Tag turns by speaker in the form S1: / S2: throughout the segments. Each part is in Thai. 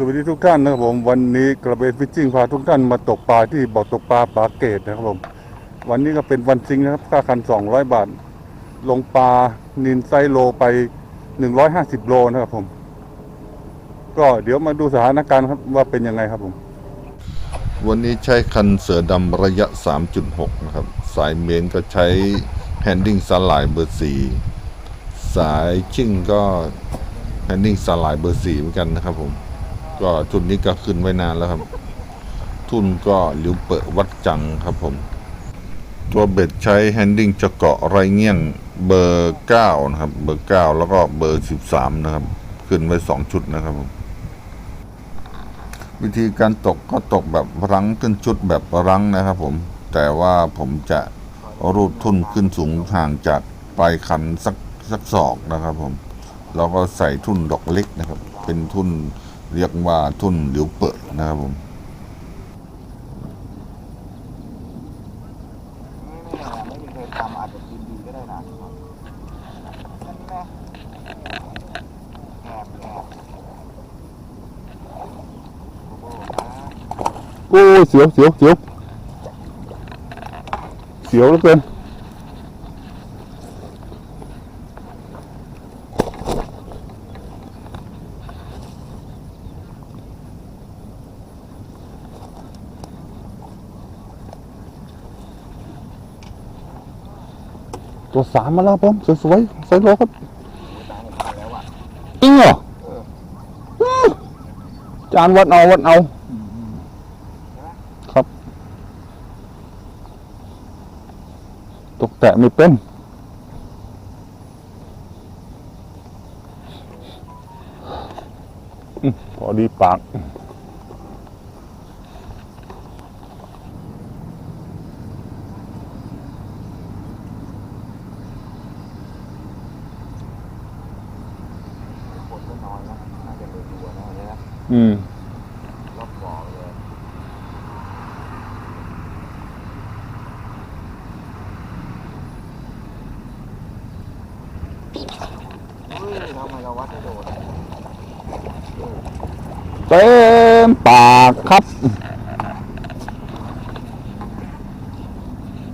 S1: สวัสดีทุกท่านนะครับผมวันนี้กระเบนฟิชชิ่งพาทุกท่านมาตกปลาที่บ่อตกปลาปลาเกตนะครับผมวันนี้ก็เป็นวันจริงนะครับค่าคัน 200 บาท ลงปลานินไซโลไป 150 โลนะครับผม ก็เดี๋ยวมาดูสถานการณ์ครับว่าเป็นยังไงครับผม
S2: วันนี้ใช้คันเสือดำระยะ 3.6 นะครับ สายเมนก็ใช้แฮนดิ้งสลายเบอร์4สายชิ่งก็แฮนดิ้งสลายเบอร์4เหมือนกันนะครับผม ก็ทุนนี้ก็ขึ้นไว้นานแล้วครับ ทุนก็ลิวเปิดวัดจังครับผม ตัวเบ็ดใช้แฮนดิ้งจะเกาะไรเงี้ยงเบอร์9นะครับ เบอร์9แล้วก็เบอร์13นะครับ ขึ้นไว้2ชุดนะครับผมวิธีการตกก็ตกแบบรั้งขึ้นชุดแบบรั้งนะครับผม แต่ว่าผมจะรูดทุ่นขึ้นสูงห่างจากปลายคันสักสักศอกนะครับผม แล้วก็ใส่ทุ่นดอกเล็กนะครับ เป็นทุ่น เรียกว่าทุ่นหรือเปิดนะครับผม
S3: โอ้
S1: เสียวเสียวเสียวเสียวเลือเป็น ตัวสามมาแล้วผมสวยๆใส่โลครับ
S3: ตายแล้วอะ
S1: จริงเหรอจานวัดเอาวัดเอา ครับ ตกแตะไม่เป็นอืมพอดีปาก
S3: คนก็น้อยนะน่าจะเลยดูนะวันนี้นะ
S1: อืม
S3: รอบบ่อเลยทำไมเราวัดไม่โดน
S1: เต็มปากครับ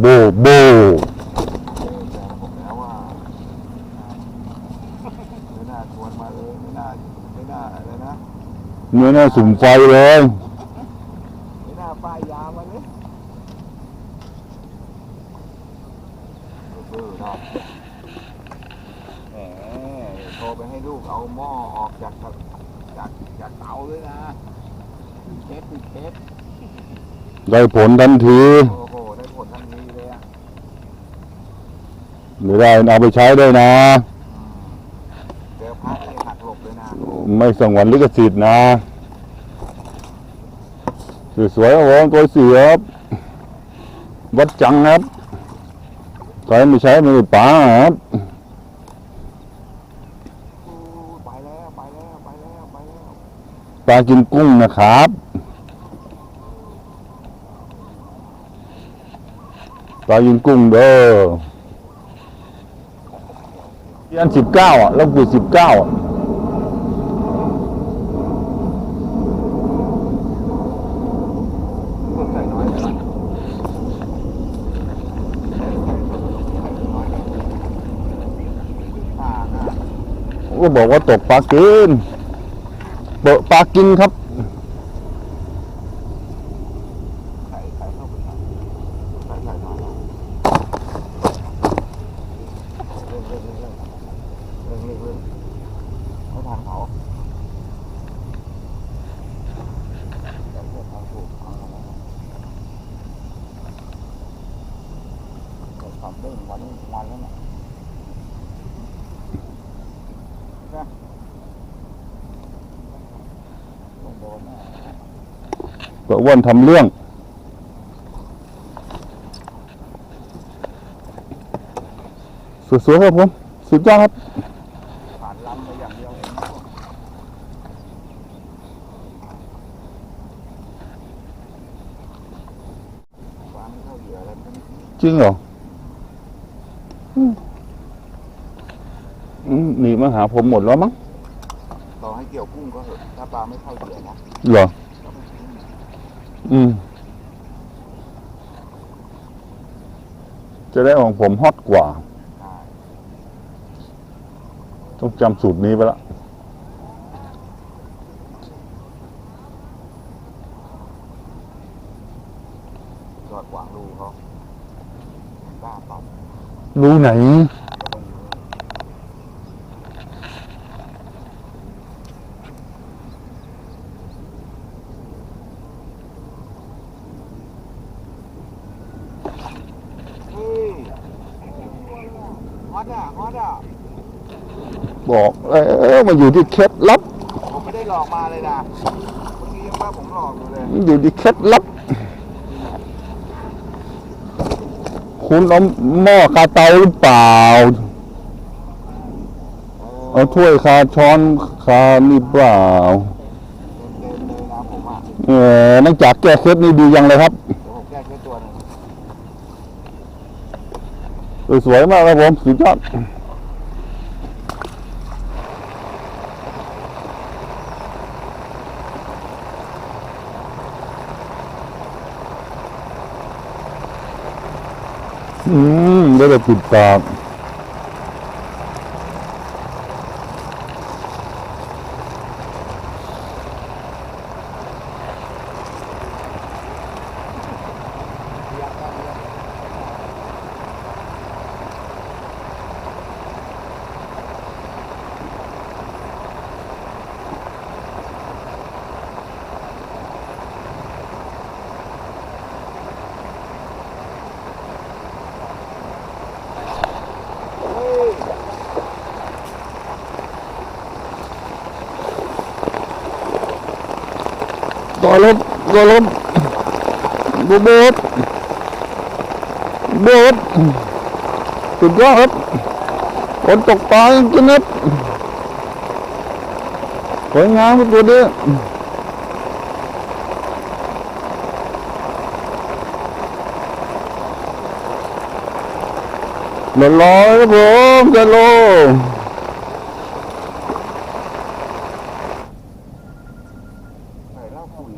S1: โบโบ
S3: เออแจ้งผมแล้วว่าไม่น่าชวนมาเลยไม่น่าไม่น่าอะไรนะ
S1: เนื้อหน้าสุ่มไฟเลย
S3: ไม่น่าป้ายยามาเลยเออเนาะแหมโทรไปให้ลูกเอาหม้อออกจากจากจากเตาเลยนะปิดเทปปิดเทป
S1: ได้ผลทันที
S3: โอ้โหได้ผลทันทีเลยอะ
S1: ไม่ได้เอาไปใช้ด้วยนะ
S3: อืมเจอพระนี่หักหลบเลยนะ
S1: ไม่สงวนลิขสิทธิ์นะ สวยๆครับผมตัวเสียบวัดจังครับใครไม่ใช้ม่ได้ป๋าครับ
S3: ไปแล้วไปแล้วไปแล้วไปแล้ว
S1: ปลากินกุ้งนะครับปลากินกุ้งเด้อเดือนสิบเก้าอะแล้วคือสิบเก้าอะ
S3: เพิ่มใส่น้อยเลยนะใส่ใส่ใส่น้อยปากอะ
S1: ก็บอกว่าตกปลากินเปอะปลากินครับ
S3: ใส่ใส่เข้าไปใส่ใส่ใส่น้ ก็อ้วน
S1: ทำเรื่อง สวยๆครับผมสุดยอดครับ
S3: ผ่านลำไปอย่างเดียวเองนะความไม่เข้าเหยื่ออะไรมัน
S1: จริงเหรออืมอืมหนีมาหาผมหมดแล้วมั้ง
S3: ต่อให้เกี่ยวกี่ยวกุ้งก็เหอะถ้าปลาไม่เข้าเหยื่อนะ
S1: เหรอ
S3: ก็ไม่ทิ้ง
S1: อืม จะได้ของผมฮอตกว่า
S3: ได้
S1: ต้องจำสูตรนี้ไปละ
S3: ยอดหวางลูเขากล้าเปล่า
S1: รู้ไหน
S3: เฮ้ยฮอตอะฮอตอะ
S1: บอกเออมาอยู่ที่เคล็ดลับ
S3: ผมไม่ได้หลอกมาเลยนะเมื่อกี้ยังว่าผมหลอกอยู่เลย
S1: มันอยู่ที่เคล็ดลับ คุณเอาหม้อคาเตาหรือเปล่าเอาถ้วยคาช้อนคานี่เปล่า
S3: เต็มๆเลยนะผมอะ
S1: เออนักจากแก้เคล็ดนี่ดียังเลยครับ
S3: เดี๋ยวผมแก้แค่ตัวหนึง
S1: เออสวยมากครับผมสุดยอด อืมได้แต่ปิดปาก ลบต่อลบโบโบดโบสุดยอดครับฝนตกปลาจริงๆครับสวยงามครับตัวนี้เรียบร้อยครับผมจะโล
S3: ใส่เหล้าปุ๋ย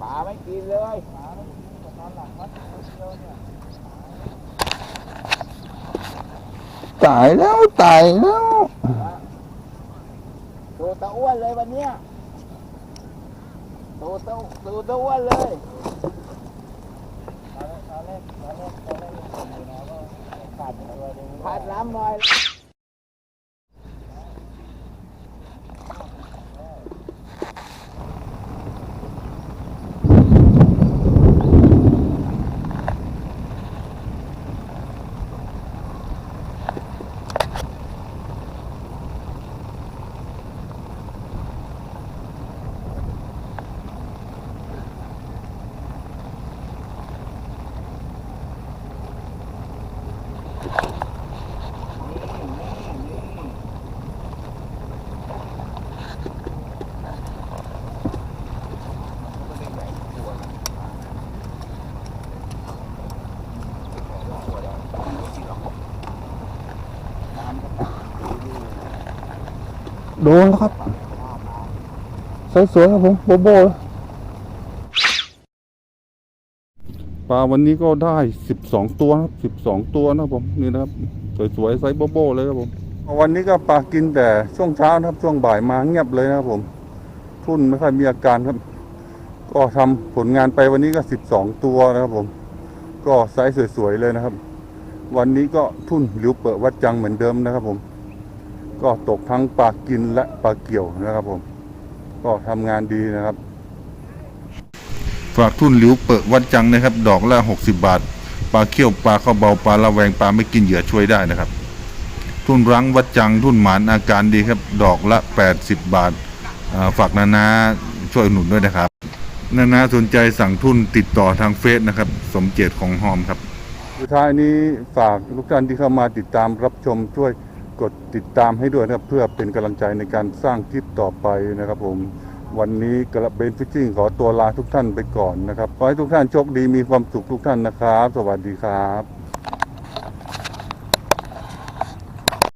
S3: ปลาไม่กินเลยปลาไม่กินแต่ตอนหลังวัดเดียวเนี่ย
S1: ตายแล้วตายแล้ว
S3: ตัวตะอ้วนเลยวันเนี้ยตัวตะตัวตะอ้วนเลยผัดน้ำหน่อย
S1: โดนแล้วครับ สวยๆครับผมโบโบเลยปลาวันนี้ก็ได้สิบสองตัวครับสิบสองตัวนะครับผมนี่นะครับสวยๆไซส์โบโบเลยครับผม วันนี้ก็ปลากินแต่ช่วงเช้านะครับช่วงบ่ายมาเงียบเลยนะครับผม ทุ่นไม่ค่อยมีอาการครับ ก็ทำผลงานไปวันนี้ก็สิบสองตัวนะครับผม ก็ไซส์สวยๆเลยนะครับ วันนี้ก็ทุ่นหลิวเปิดวัดจังเหมือนเดิมนะครับผม ก็ตกทั้งปลากินและปลาเกี่ยวนะครับผม ก็ทำงานดีนะครับ ฝากทุ่นหลิวเปิดวัดจังนะครับ ดอกละ 60 บาท ปลาเขี้ยวปลาข้าวเบาปลาละแวงปลาไม่กินเหยื่อช่วยได้นะครับ ทุ่นรังวัดจังทุ่นหมานอาการดีครับ ดอกละ 80 บาทอ่าฝากนานา
S2: ช่วยอุดหนุนด้วยนะครับ นานาสนใจสั่งทุนติดต่อทางเฟซนะครับ สมเจตของหอมครับ
S4: สุดท้ายนี้ฝากทุกท่านที่เข้ามาติดตามรับชมช่วย กดติดตามให้ด้วยนะครับ เพื่อเป็นกำลังใจในการสร้างคลิปต่อไปนะครับผม วันนี้กระเบนฟิชชิ่งขอตัวลาทุกท่านไปก่อนนะครับ ขอให้ทุกท่านโชคดีมีความสุขทุกท่านนะครับ สวัสดีครับ